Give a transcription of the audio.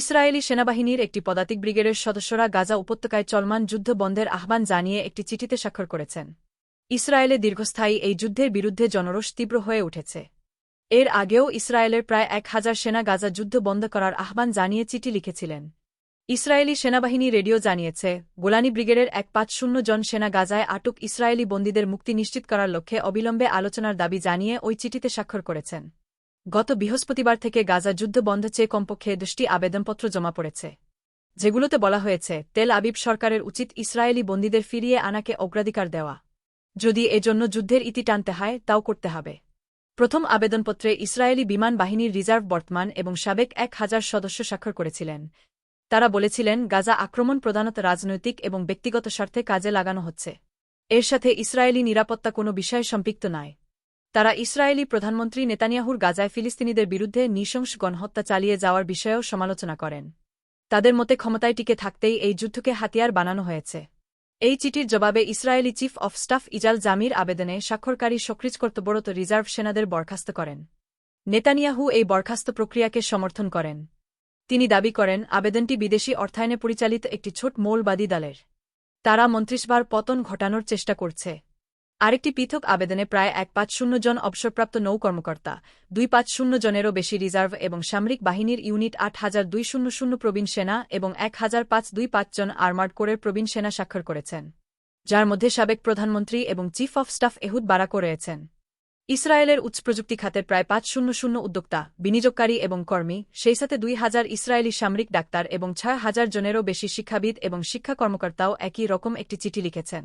Israeli সেনাবাহিনীর একটি পদাতিক ব্রিগেডের সদস্যরা গাজা উপত্যকায় চলমান যুদ্ধ বন্ধের আহ্বান জানিয়ে একটি চিঠিতে স্বাক্ষর করেছেন। ইসরায়েলে দীর্ঘস্থায়ী এই যুদ্ধের বিরুদ্ধে জনরোষ তীব্র হয়ে উঠেছে। এর আগেও ইসরায়েলের প্রায় এক হাজার সেনা গাজা যুদ্ধ বন্ধ করার আহ্বান জানিয়ে চিঠি লিখেছিলেন। ইসরায়েলি সেনাবাহিনী রেডিও জানিয়েছে, গোলানি ব্রিগেডের এক পাঁচ শূন্য জন সেনা গাজায় আটক ইসরায়েলি বন্দীদের মুক্তি নিশ্চিত করার লক্ষ্যে অবিলম্বে আলোচনার দাবি জানিয়ে ওই চিঠিতে স্বাক্ষর করেছেন। গত বৃহস্পতিবার থেকে গাজা যুদ্ধ বন্ধ চেয়ে কমপক্ষে দশটি আবেদনপত্র জমা পড়েছে, যেগুলোতে বলা হয়েছে, তেল আবিব সরকারের উচিত ইসরায়েলি বন্দীদের ফিরিয়ে আনাকে অগ্রাধিকার দেওয়া। যদি এজন্য যুদ্ধের ইতি টানতে হয়, তাও করতে হবে। প্রথম আবেদনপত্রে ইসরায়েলি বিমান বাহিনীর রিজার্ভ বর্তমান এবং সাবেক এক হাজার সদস্য স্বাক্ষর করেছিলেন। তারা বলেছিলেন, গাজা আক্রমণ প্রধানত রাজনৈতিক এবং ব্যক্তিগত স্বার্থে কাজে লাগানো হচ্ছে। এর সাথে ইসরায়েলি নিরাপত্তা কোনো বিষয়ে সম্পৃক্ত নয়। তারা ইসরায়েলি প্রধানমন্ত্রী নেতানিয়াহুর গাজায় ফিলিস্তিনিদের বিরুদ্ধে নৃশংস গণহত্যা চালিয়ে যাওয়ার বিষয়েও সমালোচনা করেন। তাদের মতে ক্ষমতায় টিকে থাকতেই এই যুদ্ধকে হাতিয়ার বানানো হয়েছে। এই চিঠির জবাবে Israeli chief of staff Eyal Zamir আবেদনে স্বাক্ষরকারী সক্রিজ কর্তব্যরত রিজার্ভ সেনাদের বরখাস্ত করেন। নেতানিয়াহু এই বরখাস্ত প্রক্রিয়াকে সমর্থন করেন। তিনি দাবি করেন, আবেদনটি বিদেশি অর্থায়নে পরিচালিত একটি ছোট মৌলবাদী দলের। তারা মন্ত্রিসভার পতন ঘটানোর চেষ্টা করছে। আরেকটি পৃথক আবেদনে প্রায় এক পাঁচ শূন্য জন অবসরপ্রাপ্ত নৌ কর্মকর্তা, দুই পাঁচ শূন্য জনেরও বেশি রিজার্ভ এবং সামরিক বাহিনীর ইউনিট আট হাজার দুই শূন্য শূন্য প্রবীণ সেনা এবং এক হাজার পাঁচ দুই পাঁচ জন আর্মার্ড কোরের প্রবীণ সেনা স্বাক্ষর করেছেন, যার মধ্যে সাবেক প্রধানমন্ত্রী এবং চিফ অফ স্টাফ এহুদ বারাকো রয়েছেন। ইসরায়েলের উচ্চ প্রযুক্তি খাতের প্রায় পাঁচ শূন্য শূন্য উদ্যোক্তা, বিনিয়োগকারী এবং কর্মী, সেই সাথে দুই হাজার ইসরায়েলি সামরিক ডাক্তার এবং ছয় হাজার জনেরও বেশি শিক্ষাবিদ এবং শিক্ষা কর্মকর্তাও একই রকম একটি চিঠি লিখেছেন।